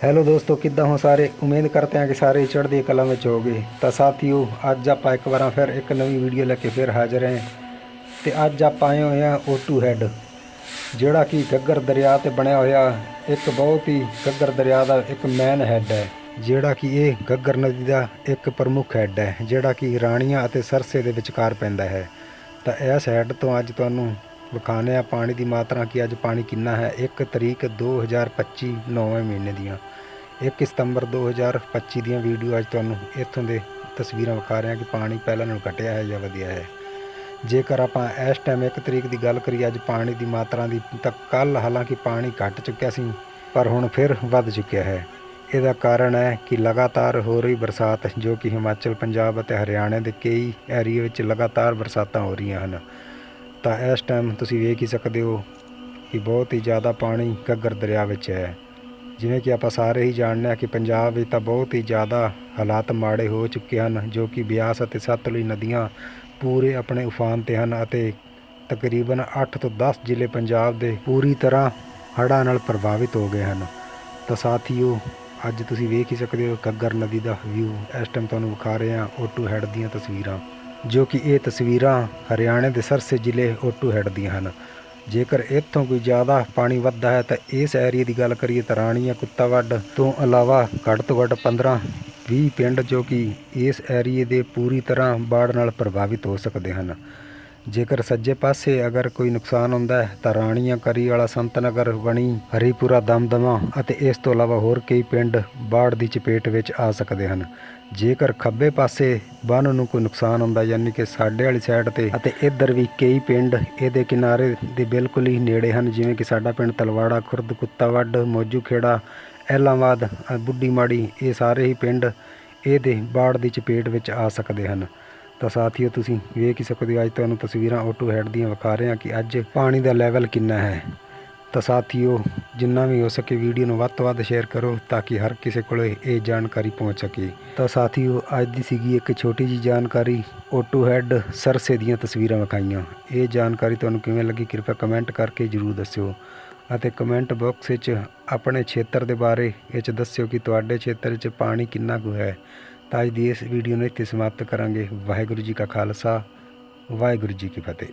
Hello ਦੋਸਤੋ, ਕਿੱਦਾਂ ਹੋ ਸਾਰੇ? ਉਮੀਦ ਕਰਦੇ ਹਾਂ ਕਿ ਸਾਰੇ ਚੜ੍ਹਦੀ ਕਲਾ ਵਿੱਚ ਹੋਗੇ ਤਾਂ ਸਾਥੀਓ, ਅੱਜ ਆਪਾਂ ਇੱਕ ਵਾਰ ਫਿਰ ਇੱਕ ਨਵੀਂ ਵੀਡੀਓ ਲੈ ਕੇ ਫਿਰ ਹਾਜ਼ਰ ਹਾਂ। ਤੇ ਅੱਜ ਆਪਾਂ ਆਏ ਹੋਏ ਹਾਂ ਓਟੂ ਹੈੱਡ ਜਿਹੜਾ ਕਿ ਗੱਗਰ ਦਰਿਆ ਤੇ ਬਣਿਆ ਹੋਇਆ ਇੱਕ ਬਹੁਤ ਹੀ ਗੱਗਰ ਦਰਿਆ ਦਾ ਇੱਕ ਮੈਨ ਹੈੱਡ ਹੈ, ਜਿਹੜਾ ਕਿ ਇਹ ਗੱਗਰ ਨਦੀ ਦਾ ਇੱਕ ਪ੍ਰਮੁੱਖ ਹੈੱਡ ਹੈ, ਜਿਹੜਾ ਕਿ ਰਾਣੀਆਂ ਅਤੇ ਸਰਸੇ ਦੇ ਵਿਚਕਾਰ ਪੈਂਦਾ ਹੈ। ਤਾਂ ਇਸ ਹੈੱਡ ਤੋਂ ਅੱਜ ਤੁਹਾਨੂੰ ਵਿਖਾਉਂਦੇ ਆ ਪਾਣੀ ਦੀ ਮਾਤਰਾ ਕਿ ਅੱਜ ਪਾਣੀ ਕਿੰਨਾ ਹੈ? 1 ਤਰੀਕ 2025 ਨੌਵੇਂ ਮਹੀਨੇ ਦੀਆਂ। 1 ਸਤੰਬਰ 2025 ਦੀਆਂ ਵੀਡੀਓ ਅੱਜ ਤੁਹਾਨੂੰ ਇੱਥੋਂ ਦੇ ਤਸਵੀਰਾਂ ਵਿਖਾ ਰਹੇ ਹਾਂ ਕਿ ਪਾਣੀ ਪਹਿਲਾਂ ਨਾਲੋਂ ਘਟਿਆ ਹੈ ਜਾਂ ਵਧਿਆ ਹੈ। ਜੇਕਰ ਆਪਾਂ ਇਸ ਟਾਈਮ 1 ਤਰੀਕ ਦੀ ਗੱਲ ਕਰੀਏ, ਅੱਜ ਪਾਣੀ ਦੀ ਮਾਤਰਾ ਦੀ ਤਾਂ ਕੱਲ ਹਾਲਾਂਕਿ ਪਾਣੀ ਘਟ ਚੁੱਕਿਆ ਸੀ, ਪਰ ਹੁਣ ਫਿਰ ਵੱਧ ਚੁੱਕਿਆ ਹੈ। ਇਹਦਾ ਕਾਰਨ ਹੈ ਕਿ ਲਗਾਤਾਰ ਹੋ ਰਹੀ ਬਰਸਾਤ, ਜੋ ਕਿ ਹਿਮਾਚਲ, ਪੰਜਾਬ ਅਤੇ ਹਰਿਆਣਾ ਦੇ ਕਈ ਏਰੀਆ ਵਿੱਚ ਲਗਾਤਾਰ ਬਰਸਾਤਾਂ ਹੋ ਰਹੀਆਂ ਹਨ। ਤਾਂ ਇਸ ਟਾਈਮ ਤੁਸੀਂ ਵੇਖ ਹੀ ਸਕਦੇ ਹੋ ਕਿ ਬਹੁਤ ਹੀ ਜ਼ਿਆਦਾ ਪਾਣੀ ਘੱਗਰ ਦਰਿਆ ਵਿੱਚ ਹੈ। ਜਿਵੇਂ ਕਿ ਆਪਾਂ ਸਾਰੇ ਹੀ ਜਾਣਦੇ ਹਾਂ ਕਿ ਪੰਜਾਬ ਵਿੱਚ ਤਾਂ ਬਹੁਤ ਹੀ ਜ਼ਿਆਦਾ ਹਾਲਾਤ ਮਾੜੇ ਹੋ ਚੁੱਕੇ ਹਨ, ਜੋ ਕਿ ਬਿਆਸ ਅਤੇ ਸਤਲੁਜ ਨਦੀਆਂ ਪੂਰੇ ਆਪਣੇ ਉਫਾਨ ਤੇ ਹਨ ਅਤੇ ਤਕਰੀਬਨ 8 ਤੋਂ 10 ਜ਼ਿਲ੍ਹੇ ਪੰਜਾਬ ਦੇ ਪੂਰੀ ਤਰ੍ਹਾਂ ਹੜ੍ਹਾਂ ਨਾਲ ਪ੍ਰਭਾਵਿਤ ਹੋ ਗਏ ਹਨ। ਤਾਂ ਸਾਥੀਓ, ਅੱਜ ਤੁਸੀਂ ਵੇਖ ਹੀ ਸਕਦੇ ਹੋ ਘੱਗਰ ਨਦੀ ਦਾ ਵਿਊ ਇਸ ਟਾਈਮ ਤੁਹਾਨੂੰ ਵਿਖਾ ਰਹੇ ਹਾਂ ਓਟੂ ਹੈਡ ਦੀਆਂ ਤਸਵੀਰਾਂ। ਜੋ ਕਿ ਇਹ ਤਸਵੀਰਾਂ ਹਰਿਆਣੇ ਦੇ ਸਰਸੇ ਜ਼ਿਲ੍ਹੇ ਓਟੂ ਹੈਡ ਦੀਆਂ ਹਨ। ਜੇਕਰ ਇੱਥੋਂ ਕੋਈ ਜ਼ਿਆਦਾ ਪਾਣੀ ਵੱਧਦਾ ਹੈ ਤਾਂ ਇਸ ਏਰੀਆ ਦੀ ਗੱਲ ਕਰੀਏ ਤਾਂ ਰਾਣੀਆਂ ਕੁੱਤਾਵੱਡ ਤੋਂ ਇਲਾਵਾ ਘੱਟ ਤੋਂ ਘੱਟ 15 20 ਪਿੰਡ ਜੋ ਕਿ ਇਸ ਏਰੀਏ ਦੇ ਪੂਰੀ ਤਰ੍ਹਾਂ ਬਾੜ ਨਾਲ ਪ੍ਰਭਾਵਿਤ ਹੋ ਸਕਦੇ ਹਨ। ਜੇਕਰ ਸੱਜੇ ਪਾਸੇ ਅਗਰ ਕੋਈ ਨੁਕਸਾਨ ਹੁੰਦਾ ਹੈ, ਤਾਂ ਰਾਣੀਆਂ ਕਰੀ ਵਾਲਾ ਸੰਤ ਨਗਰ ਬਣੀ ਹਰੀਪੁਰਾ ਦਮਦਮਾ ਅਤੇ ਇਸ ਤੋਂ ਇਲਾਵਾ ਹੋਰ ਕਈ ਪਿੰਡ ਬਾੜ ਦੀ ਚਪੇਟ ਵਿੱਚ ਆ ਸਕਦੇ ਹਨ। ਜੇਕਰ ਖੱਬੇ ਪਾਸੇ ਬੰਨ ਨੂੰ ਕੋਈ ਨੁਕਸਾਨ ਹੁੰਦਾ, ਯਾਨੀ ਕਿ ਸਾਡੇ ਵਾਲੀ ਸਾਈਡ ਤੇ ਅਤੇ ਇੱਧਰ ਵੀ ਕਈ ਪਿੰਡ ਇਹਦੇ ਕਿਨਾਰੇ ਦੇ ਬਿਲਕੁਲ ਹੀ ਨੇੜੇ ਹਨ, ਜਿਵੇਂ ਕਿ ਸਾਡਾ ਪਿੰਡ ਤਲਵਾੜਾ, ਖੁਰਦ, ਕੁੱਤਾਵੱਡ ਮੋਜੂ ਖੇੜਾ ਐਲਾਮਾਦ ਬੁੱਢੀ ਮਾੜੀ, ਇਹ ਸਾਰੇ ਹੀ ਪਿੰਡ ਇਹਦੇ ਬਾੜ ਦੀ ਚਪੇਟ ਵਿੱਚ ਆ ਸਕਦੇ ਹਨ। ਤਾਂ ਸਾਥੀਓ ਤੁਸੀਂ ਵੇਖ ਹੀ ਸਕਦੇ ਹੋ, ਅੱਜ ਤੁਹਾਨੂੰ ਤਸਵੀਰਾਂ ਆਟੋ ਹੈਡ ਦੀਆਂ ਵਿਖਾ ਰਹੇ ਹਾਂ ਕਿ ਅੱਜ ਪਾਣੀ ਦਾ ਲੈਵਲ ਕਿੰਨਾ ਹੈ। ਤਾਂ ਸਾਥੀਓ, ਜਿੰਨਾ ਵੀ ਹੋ ਸਕੇ ਵੀਡੀਓ ਨੂੰ ਵੱਧ ਤੋਂ ਵੱਧ ਸ਼ੇਅਰ ਕਰੋ ਤਾਂ ਕਿ ਹਰ ਕਿਸੇ ਕੋਲ ਇਹ ਜਾਣਕਾਰੀ ਪਹੁੰਚ ਸਕੇ। ਤਾਂ ਸਾਥੀਓ, ਅੱਜ ਦੀ ਸੀਗੀ ਇੱਕ ਛੋਟੀ ਜੀ ਜਾਣਕਾਰੀ ਆਟੋ ਹੈਡ ਸਰਸੇ ਦੀਆਂ ਤਸਵੀਰਾਂ ਵਿਖਾਈਆਂ। ਇਹ ਜਾਣਕਾਰੀ ਤੁਹਾਨੂੰ ਕਿਵੇਂ ਲੱਗੀ, ਕਿਰਪਾ ਕਮੈਂਟ ਕਰਕੇ ਜਰੂਰ ਦੱਸਿਓ। ਅਤੇ ਕਮੈਂਟ ਬਾਕਸ ਵਿੱਚ ਆਪਣੇ ਖੇਤਰ ਦੇ ਬਾਰੇ ਵਿੱਚ ਦੱਸਿਓ ਕਿ ਤੁਹਾਡੇ ਖੇਤਰ 'ਚ ਪਾਣੀ ਕਿੰਨਾ ਕੁ ਹੈ। ਤਾਂ ਅੱਜ ਦੀ ਇਸ ਵੀਡੀਓ ਨੂੰ ਇੱਥੇ ਸਮਾਪਤ ਕਰਾਂਗੇ। ਵਾਹਿਗੁਰੂ ਜੀ ਕਾ ਖਾਲਸਾ, ਵਾਹਿਗੁਰੂ ਜੀ ਕੀ ਫਤਿਹ।